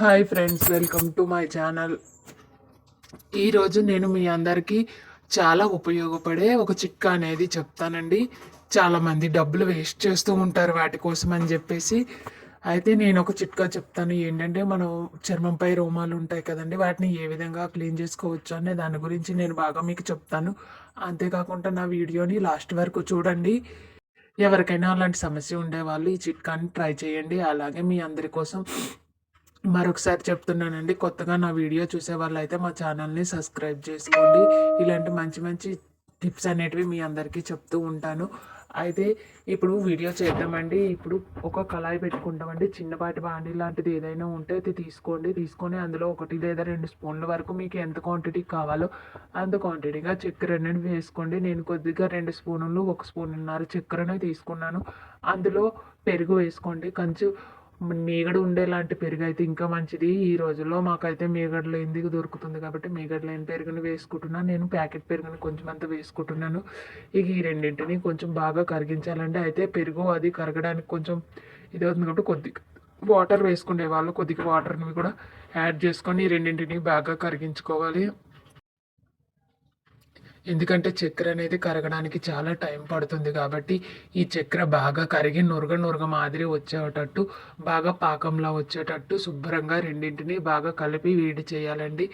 Hi friends welcome to my channel. ఈరోజు నేను మీ అందరికీ చాలా ఉపయోగపడే ఒక చిట్కా అనేది చెప్తానండి. చాలామంది డబ్బులు వేస్ట్ చేస్తూ ఉంటారు వాటి కోసం అని చెప్పేసి. అయితే నేను ఒక చిట్కా చెప్తాను. ఏంటంటే మనం చర్మంపై రోమాలు ఉంటాయి కదండి వాటిని ఏ విధంగా క్లీన్ చేసుకోవచ్చు అనే దాని గురించి నేను బాగా మీకు చెప్తాను. అంతేకాకుండా నా వీడియోని లాస్ట్ వరకు చూడండి. ఎవరికైనా అలాంటి సమస్య ఉండేవాళ్ళు ఈ చిట్కాని ట్రై చేయండి. అలాగే మీ అందరి కోసం మరొకసారి చెప్తున్నానండి కొత్తగా నా వీడియో చూసే వాళ్ళైతే మా ఛానల్ని సబ్స్క్రైబ్ చేసుకోండి. ఇలాంటి మంచి మంచి టిప్స్ అనేటివి మీ అందరికీ చెప్తూ ఉంటాను. అయితే ఇప్పుడు వీడియో చేద్దామండి. ఇప్పుడు ఒక కళాయి పెట్టుకుంటామండి. చిన్నపాటి బాండీ లాంటిది ఏదైనా ఉంటే అది తీసుకోండి. తీసుకొని అందులో ఒకటి లేదా రెండు స్పూన్ల వరకు మీకు ఎంత క్వాంటిటీ కావాలో అంత క్వాంటిటీగా చక్కెర అనేది వేసుకోండి. నేను కొద్దిగా రెండు స్పూన్లు ఒక స్పూన్న్నర చక్కెరనే తీసుకున్నాను. అందులో పెరుగు వేసుకోండి. కొంచెం మీగడ ఉండేలాంటి పెరుగు అయితే ఇంకా మంచిది. ఈ రోజుల్లో మాకైతే మీగడ లేనిది దొరుకుతుంది కాబట్టి మీగడ లేని పెరుగుని వేసుకుంటున్నాను. నేను ప్యాకెట్ పెరుగుని కొంచెం అంత వేసుకుంటున్నాను. ఇక ఈ రెండింటిని కొంచెం బాగా కరిగించాలంటే అయితే పెరుగు అది కరగడానికి కొంచెం ఇది అవుతుంది కాబట్టి కొద్దిగా వాటర్ వేసుకునే వాళ్ళు కొద్దిగా వాటర్ని కూడా యాడ్ చేసుకొని ఈ రెండింటిని బాగా కరిగించుకోవాలి. ఎందుకంటే చక్కెర అనేది కరగడానికి చాలా టైం పడుతుంది కాబట్టి ఈ చక్కెర బాగా కరిగి నురగ నురగ మాదిరి వచ్చేటట్టు బాగా పాకంలా వచ్చేటట్టు శుభ్రంగా రెండింటిని బాగా కలిపి వేడి చేయాలండి.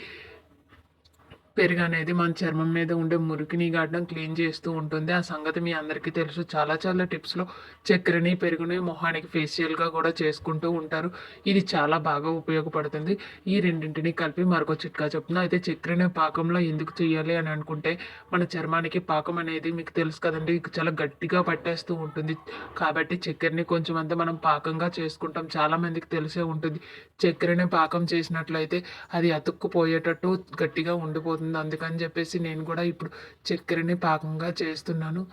పెరుగు అనేది మన చర్మం మీద ఉండే మురికిని గడ్డం క్లీన్ చేస్తూ ఉంటుంది. ఆ సంగతి మీ అందరికీ తెలుసు. చాలా చాలా టిప్స్లో చక్కెరని పెరుగుని మొహానికి ఫేషియల్గా కూడా చేసుకుంటూ ఉంటారు. ఇది చాలా బాగా ఉపయోగపడుతుంది. ఈ రెండింటిని కలిపి మరొక చిట్కా చెప్తున్నా. అయితే చక్కెరని పాకంలో ఎందుకు చేయాలి అని అనుకుంటే మన చర్మానికి పాకం అనేది మీకు తెలుసు కదండి చాలా గట్టిగా పట్టేస్తూ ఉంటుంది. కాబట్టి చక్కెరని కొంచెం అంతా మనం పాకంగా చేసుకుంటాం. చాలామందికి తెలిసే ఉంటుంది. చక్కెరని పాకం చేసినట్లయితే అది అతుక్కుపోయేటట్టు గట్టిగా ఉండిపోతుంది. అందుకని చెప్పేసి నేను కూడా ఇప్పుడు చక్కెరని పాకంగా చేస్తున్నాను.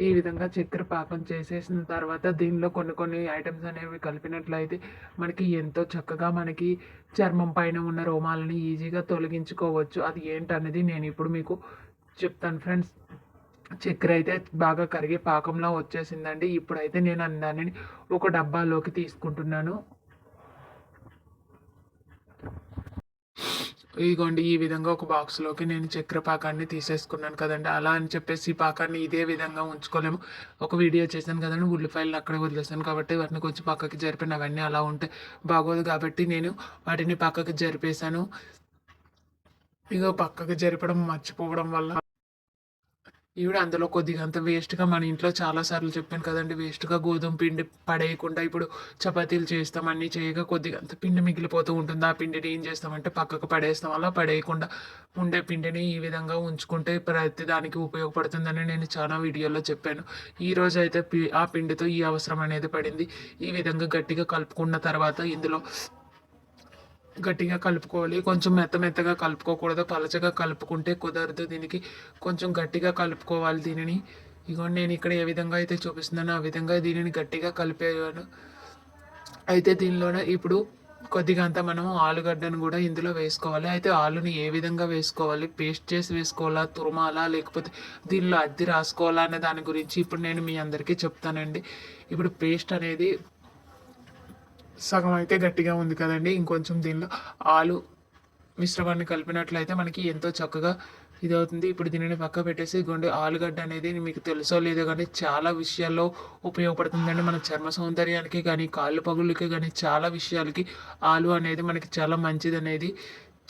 ఈ విధంగా చక్కెర పాకం చేసేసిన తర్వాత దీనిలో కొన్ని కొన్ని ఐటమ్స్ అనేవి కలిపినట్లయితే మనకి ఎంతో చక్కగా మనకి చర్మం పైన ఉన్న రోమాలని ఈజీగా తొలగించుకోవచ్చు. అది ఏంటనేది నేను ఇప్పుడు మీకు చెప్తాను ఫ్రెండ్స్. చక్కెర అయితే బాగా కరిగి పాకంలో వచ్చేసిందండి. ఇప్పుడైతే నేను దానిని ఒక డబ్బాలోకి తీసుకుంటున్నాను. ఇదిగోండి ఈ విధంగా ఒక బాక్స్లోకి నేను చక్కెర పాకాన్ని తీసేసుకున్నాను కదండి. అలా అని చెప్పేసి ఈ పాకాన్ని ఇదే విధంగా ఉంచుకోలేము. ఒక వీడియో చేశాను కదండి ఉల్లిపాయలు అక్కడే వదిలేసాను కాబట్టి వాటిని కొంచెం పక్కకి జరిపిన అవన్నీ అలా ఉంటే బాగోదు కాబట్టి నేను వాటిని పక్కకి జరిపేశాను. ఇగో పక్కకి జరపడం మర్చిపోవడం వల్ల ఈవిడ అందులో కొద్దిగా అంత వేస్ట్గా మన ఇంట్లో చాలాసార్లు చెప్పాను కదండి వేస్ట్గా గోధుమ పిండి పడేయకుండా ఇప్పుడు చపాతీలు చేస్తాం అన్నీ చేయగా కొద్దిగా అంత పిండి మిగిలిపోతూ ఉంటుంది. ఆ పిండిని ఏం చేస్తామంటే పక్కకు పడేస్తాం. అలా పడేయకుండా ఉండే పిండిని ఈ విధంగా ఉంచుకుంటే ప్రతి దానికి ఉపయోగపడుతుందని నేను చాలా వీడియోలో చెప్పాను. ఈ అయితే పి- ఆ పిండితో ఈ అవసరం అనేది పడింది. ఈ విధంగా గట్టిగా కలుపుకున్న తర్వాత ఇందులో గట్టిగా కలుపుకోవాలి. కొంచెం మెత్త మెత్తగా కలుపుకోకూడదు. పలచగా కలుపుకుంటే కుదరదు దీనికి. కొంచెం గట్టిగా కలుపుకోవాలి దీనిని. ఇగోండి నేను ఇక్కడ ఏ విధంగా అయితే చూపిస్తున్నానో ఆ విధంగా దీనిని గట్టిగా కలిపేవాను అయితే దీనిలోనే ఇప్పుడు కొద్దిగా అంతా మనం ఆలుగడ్డను కూడా ఇందులో వేసుకోవాలి. అయితే ఆలుని ఏ విధంగా వేసుకోవాలి? పేస్ట్ చేసి వేసుకోవాలా? తురుమాలా? లేకపోతే దీనిలో అద్దె రాసుకోవాలా? అనే దాని గురించి ఇప్పుడు నేను మీ అందరికీ చెప్తానండి. ఇప్పుడు పేస్ట్ అనేది సగం అయితే గట్టిగా ఉంది కదండి. ఇంకొంచెం దీనిలో ఆలు మిశ్రమాన్ని కలిపినట్లయితే మనకి ఎంతో చక్కగా ఇది అవుతుంది ఇప్పుడు దీనిని పక్క పెట్టేసి గుండె ఆలుగడ్డ అనేది మీకు తెలుసో లేదో కానీ చాలా విషయాల్లో ఉపయోగపడుతుందండి. మన చర్మ సౌందర్యానికి కానీ కాళ్ళు పగుళ్ళకి కానీ చాలా విషయాలకి ఆలు అనేది మనకి చాలా మంచిది అనేది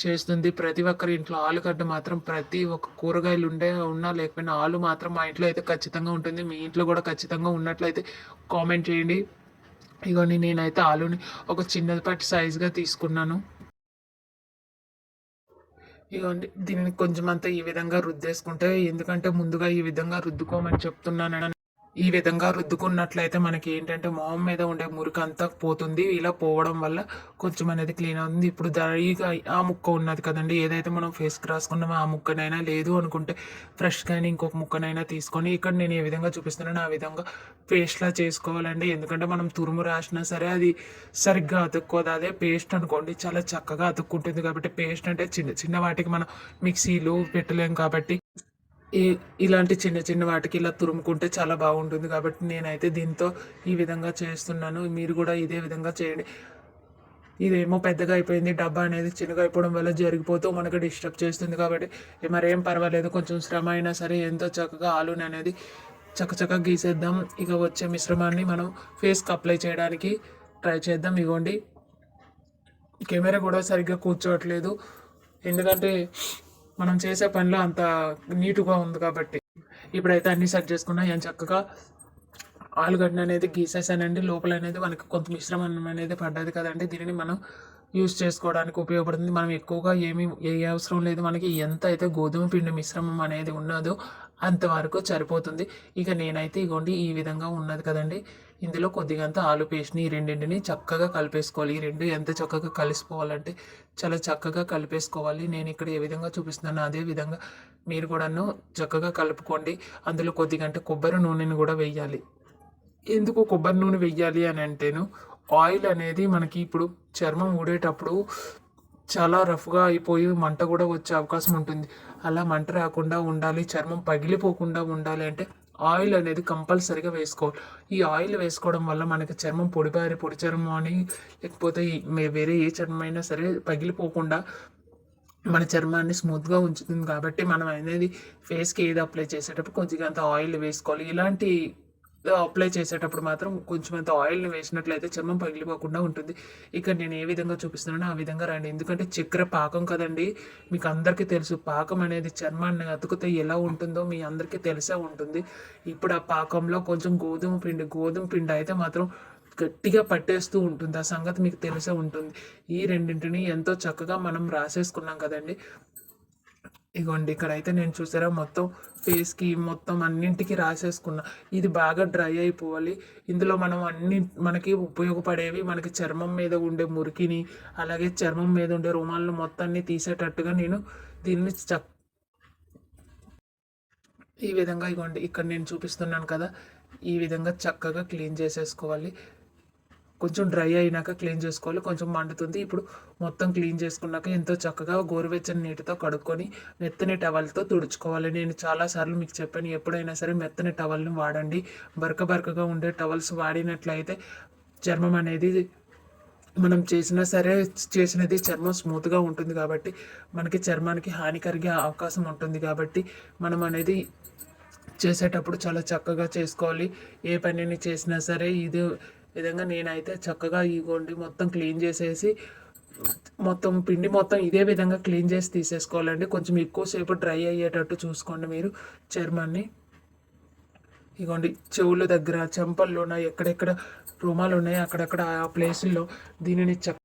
చేస్తుంది. ప్రతి ఒక్కరి ఇంట్లో ఆలుగడ్డ మాత్రం ప్రతి ఒక్క కూరగాయలు ఉండే ఉన్నా లేకపోయినా ఆలు మాత్రం మా ఇంట్లో అయితే ఖచ్చితంగా ఉంటుంది. మీ ఇంట్లో కూడా ఖచ్చితంగా ఉన్నట్లయితే కామెంట్ చేయండి. ఇగోని నేనైతే ఆలుని ఒక చిన్నపాటి సైజుగా తీసుకున్నాను. ఇగోండి దీన్ని కొంచెం అంతా ఈ విధంగా రుద్దేసుకుంటే ఎందుకంటే ముందుగా ఈ విధంగా రుద్దుకోమని చెప్తున్నాను ఈ విధంగా రుద్దుకున్నట్లయితే మనకి ఏంటంటే మొహం మీద ఉండే మురికి అంతా పోతుంది. ఇలా పోవడం వల్ల కొంచెం అనేది క్లీన్ అవుతుంది. ఇప్పుడు దరిగా ఆ ముక్క ఉన్నది కదండి. ఏదైతే మనం ఫేస్కి రాసుకున్నామో ఆ ముక్కనైనా లేదు అనుకుంటే ఫ్రెష్గా ఇంకొక ముక్కనైనా తీసుకొని ఇక్కడ నేను ఏ విధంగా చూపిస్తున్నానో ఆ విధంగా పేస్ట్లా చేసుకోవాలండి. ఎందుకంటే మనం తురుము రాసినా సరే అది సరిగ్గా అతుక్కోదు. అదే పేస్ట్ అనుకోండి చాలా చక్కగా అతుక్కుంటుంది. కాబట్టి పేస్ట్ అంటే చిన్న చిన్న వాటికి మనం మిక్సీలు పెట్టలేం కాబట్టి ఇలాంటి చిన్న చిన్న వాటికి ఇలా తురుముకుంటే చాలా బాగుంటుంది కాబట్టి నేనైతే దీంతో ఈ విధంగా చేస్తున్నాను. మీరు కూడా ఇదే విధంగా చేయండి. ఇదేమో పెద్దగా అయిపోయింది. డబ్బా అనేది చిన్నగా అయిపోవడం వల్ల జరిగిపోతూ మనకు డిస్టర్బ్ చేస్తుంది కాబట్టి మరేం పర్వాలేదు. కొంచెం శ్రమ అయినా సరే ఎంతో చక్కగా ఆలూని అనేది చక్కచక్క గీసేద్దాం. ఇక వచ్చే మిశ్రమాన్ని మనం ఫేస్కి అప్లై చేయడానికి ట్రై చేద్దాం. ఇగోండి. కెమెరా కూడా సరిగ్గా కూర్చోవట్లేదు. ఎందుకంటే మనం చేసే పనిలో అంత నీటుగా ఉంది కాబట్టి. ఇప్పుడైతే అన్ని సెట్ చేసుకున్నా ఏం చక్కగా ఆలుగడ్డ అనేది గీసేసానండి. లోపల అనేది మనకి కొంత మిశ్రమం అనేది పడ్డది కదండి. దీనిని మనం యూస్ చేసుకోవడానికి ఉపయోగపడుతుంది. మనం ఎక్కువగా ఏమీ ఏ అవసరం లేదు మనకి. ఎంత అయితే గోధుమ పిండి మిశ్రమం అనేది ఉన్నదో అంతవరకు సరిపోతుంది. ఇక నేనైతే ఇగోండి ఈ విధంగా ఉన్నది కదండి. ఇందులో కొద్దిగా ఆలు పేస్ట్ని ఈ రెండింటిని చక్కగా కలిపేసుకోవాలి. ఈ రెండు ఎంత చక్కగా కలిసిపోవాలంటే చాలా చక్కగా కలిపేసుకోవాలి. నేను ఇక్కడ ఏ విధంగా చూపిస్తున్నాను అదే విధంగా మీరు కూడాను చక్కగా కలుపుకోండి. అందులో కొద్దిగంటే కొబ్బరి నూనెని కూడా వేయాలి ఎందుకు కొబ్బరి నూనె వెయ్యాలి అని అంటేను ఆయిల్ అనేది మనకి ఇప్పుడు చర్మం ఊడేటప్పుడు చాలా రఫ్గా అయిపోయి మంట కూడా వచ్చే అవకాశం ఉంటుంది. అలా మంట రాకుండా ఉండాలి చర్మం పగిలిపోకుండా ఉండాలి అంటే ఆయిల్ అనేది కంపల్సరీగా వేసుకోవాలి. ఈ ఆయిల్ వేసుకోవడం వల్ల మనకి చర్మం పొడిబారి పొడి చర్మం అని లేకపోతే మే- వేరే ఏ చర్మం అయినా సరే పగిలిపోకుండా మన చర్మాన్ని స్మూత్గా ఉంచుతుంది. కాబట్టి మనం అనేది ఫేస్కి ఏది అప్లై చేసేటప్పుడు కొద్దిగా అంత ఆయిల్ వేసుకోవాలి. ఇలాంటి అప్లై చేసేటప్పుడు మాత్రం కొంచెం అంత ఆయిల్ని వేసినట్లయితే చర్మం పగిలిపోకుండా ఉంటుంది. ఇక్కడ నేను ఏ విధంగా చూపిస్తున్నానో ఆ విధంగా రండి. ఎందుకంటే చక్కెర పాకం కదండి. మీకు అందరికీ తెలుసు పాకం అనేది చర్మాన్ని అతుకుతే ఎలా ఉంటుందో మీ అందరికీ తెలిసే ఉంటుంది. ఇప్పుడు ఆ పాకంలో కొంచెం గోధుమ పిండి గోధుమ పిండి అయితే మాత్రం గట్టిగా పట్టేస్తూ ఉంటుంది. ఆ సంగతి మీకు తెలిసే ఉంటుంది. ఈ రెండింటిని ఎంతో చక్కగా మనం రాసేసుకున్నాం కదండి. ఇగోండి ఇక్కడైతే నేను చూసారా మొత్తం ఫేస్కి మొత్తం అన్నింటికి రాసేసుకున్నా. ఇది బాగా డ్రై అయిపోవాలి. ఇందులో మనం అన్ని మనకి ఉపయోగపడేవి మనకి చర్మం మీద ఉండే మురికిని అలాగే చర్మం మీద ఉండే రుమాలను మొత్తాన్ని తీసేటట్టుగా నేను దీన్ని చక్ ఈ విధంగా ఇగోండి ఇక్కడ నేను చూపిస్తున్నాను కదా ఈ విధంగా చక్కగా క్లీన్ చేసేసుకోవాలి. కొంచెం డ్రై అయినాక క్లీన్ చేసుకోవాలి. కొంచెం మండుతుంది. ఇప్పుడు మొత్తం క్లీన్ చేసుకున్నాక ఎంతో చక్కగా గోరువెచ్చని నీటితో కడుక్కొని మెత్తని టవల్తో తుడుచుకోవాలి. నేను చాలాసార్లు మీకు చెప్పాను ఎప్పుడైనా సరే మెత్తని టవల్ని వాడండి. బరక బరకగా ఉండే టవల్స్ వాడినట్లయితే చర్మం అనేది మనం చేసినా సరే చేసినది చర్మం స్మూత్గా ఉంటుంది కాబట్టి మనకి చర్మానికి హాని కలిగే అవకాశం ఉంటుంది కాబట్టి మనం అనేది చేసేటప్పుడు చాలా చక్కగా చేసుకోవాలి. ఏ పనిని చేసినా సరే ఇది విధంగా నేనైతే చక్కగా ఇగోండి మొత్తం క్లీన్ చేసేసి మొత్తం పిండి మొత్తం ఇదే విధంగా క్లీన్ చేసి తీసేసుకోవాలండి. కొంచెం ఎక్కువసేపు డ్రై అయ్యేటట్టు చూసుకోండి మీరు చర్మాన్ని. ఇగోండి చెవుల దగ్గర చెంపల్లోన ఎక్కడెక్కడ రుమాలు ఉన్నాయో అక్కడక్కడ ఆ ప్లేసుల్లో దీనిని చక్క